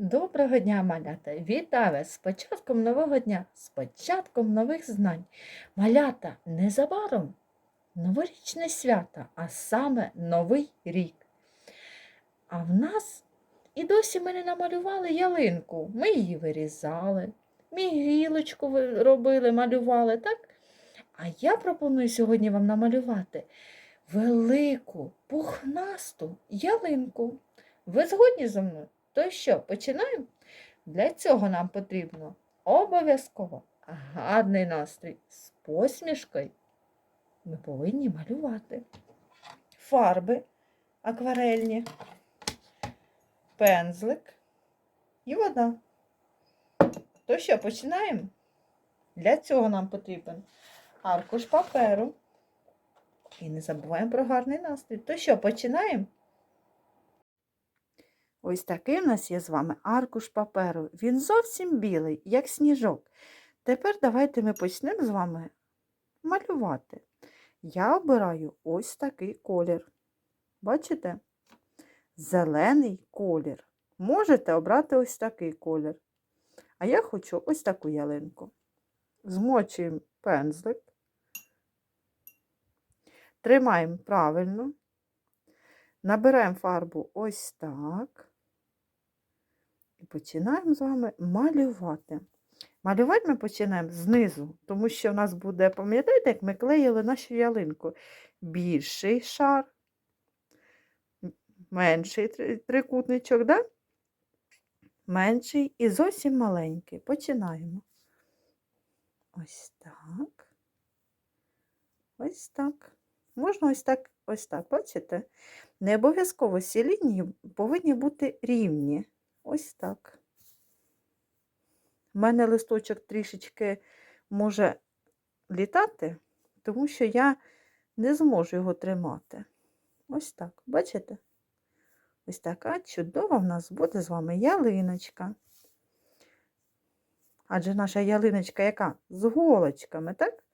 Доброго дня, малята! Вітаю вас з початком нового дня, з початком нових знань. Малята незабаром новорічне свято, а саме Новий рік. А в нас і досі ми не намалювали ялинку. Ми її вирізали, ми гілочку робили, малювали, так? А я пропоную сьогодні вам намалювати велику пухнасту ялинку. Ви згодні зі мною? То що, починаємо? Для цього нам потрібно обов'язково гарний настрій з посмішкою. Ми повинні малювати фарби акварельні, пензлик і вода. То що, починаємо? Для цього нам потрібен аркуш паперу. І не забуваємо про гарний настрій. То що, починаємо? Ось такий у нас є з вами аркуш паперу. Він зовсім білий, як сніжок. Тепер давайте ми почнемо з вами малювати. Я обираю ось такий колір. Бачите? Зелений колір. Можете обрати ось такий колір. А я хочу ось таку ялинку. Змочуємо пензлик. Тримаємо правильно. Набираємо фарбу ось так. Починаємо з вами малювати. Малювати ми починаємо знизу, тому що в нас буде, пам'ятаєте, як ми клеїли нашу ялинку? Більший шар, менший трикутничок, да? менший і зовсім маленький. Починаємо. Ось так. Ось так. Можна ось так, ось так, бачите? Не обов'язково всі лінії повинні бути рівні. Ось так. У мене листочок трішечки може літати, тому що я не зможу його тримати. Ось так, бачите? Ось така чудова в нас буде з вами ялиночка. Адже наша ялиночка яка? З голочками, так?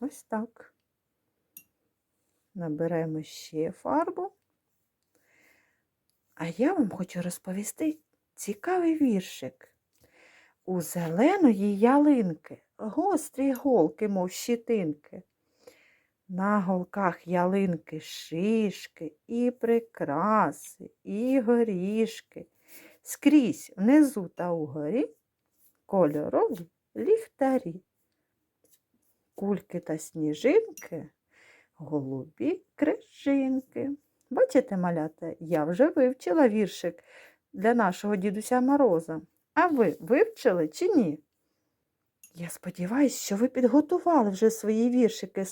Ось так. Наберемо ще фарбу. А я вам хочу розповісти цікавий віршик. У зеленої ялинки гострі голки, мов щитинки. На голках ялинки шишки, і прикраси, і горішки. Скрізь внизу та угорі кольорові ліхтарі. Кульки та сніжинки, голубі крижинки. Бачите, малята, я вже вивчила віршик для нашого дідуся Мороза. А ви вивчили чи ні? Я сподіваюся, що ви підготували вже свої віршики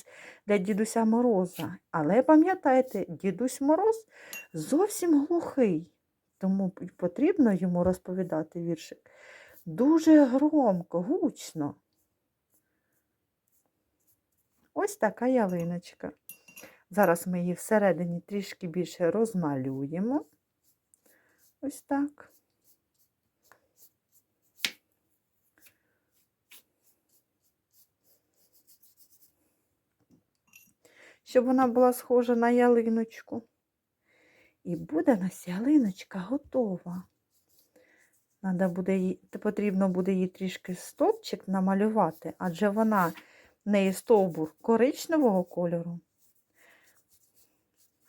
для дідуся Мороза. Але пам'ятайте, дідусь Мороз зовсім глухий, тому потрібно йому розповідати віршик дуже громко, гучно. Ось така ялиночка. Зараз ми її всередині трішки більше розмалюємо. Ось так. Щоб вона була схожа на ялиночку. І буде у нас ялиночка готова. Надо буде їй, потрібно буде їй трішки стовпчик намалювати, адже вона в неї стовбур коричневого кольору,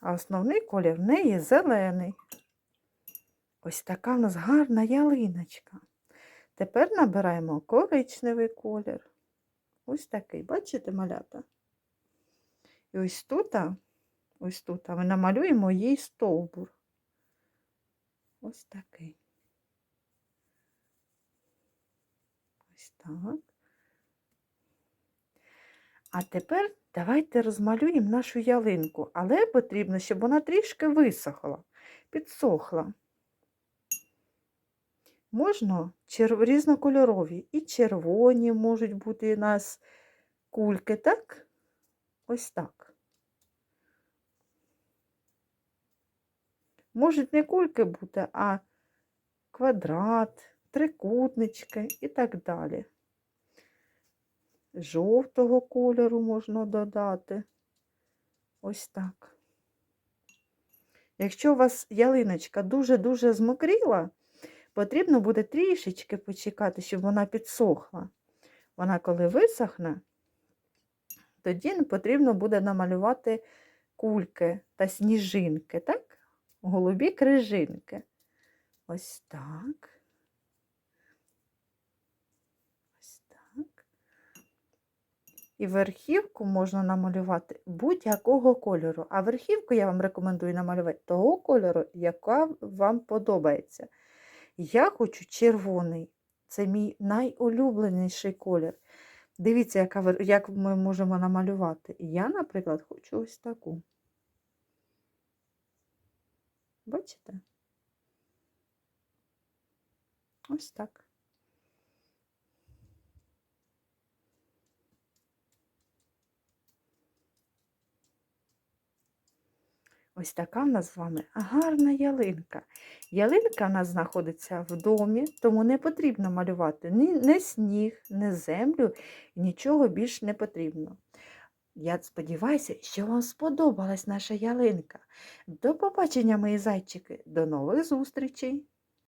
а основний колір в неї зелений. Ось така в нас гарна ялиночка. Тепер набираємо коричневий колір. Ось такий, бачите, малята? І ось тут, ось тут ми намалюємо їй стовбур. Ось такий. Ось так. А тепер давайте розмалюємо нашу ялинку, але потрібно, щоб вона трішки висохла, підсохла. Можна різнокольорові. І червоні можуть бути у нас кульки, так? Ось так. Можуть не кульки бути, а квадрат, трикутнички і так далі. Жовтого кольору можна додати. Ось так. Якщо у вас ялиночка дуже-дуже змокріла, потрібно буде трішечки почекати, щоб вона підсохла. Вона, коли висохне, тоді потрібно буде намалювати кульки та сніжинки, так? Голубі крижинки. Ось так. Ось так. І верхівку можна намалювати будь-якого кольору. А верхівку я вам рекомендую намалювати того кольору, яка вам подобається. Я хочу червоний. Це мій найулюбленіший колір. Дивіться, яка, як ми можемо намалювати. Я, наприклад, хочу ось таку. Бачите? Ось так. Ось така в нас з вами гарна ялинка. Ялинка в нас знаходиться в домі, тому не потрібно малювати ні, ні сніг, ні землю, нічого більш не потрібно. Я сподіваюся, що вам сподобалась наша ялинка. До побачення, мої зайчики, до нових зустрічей!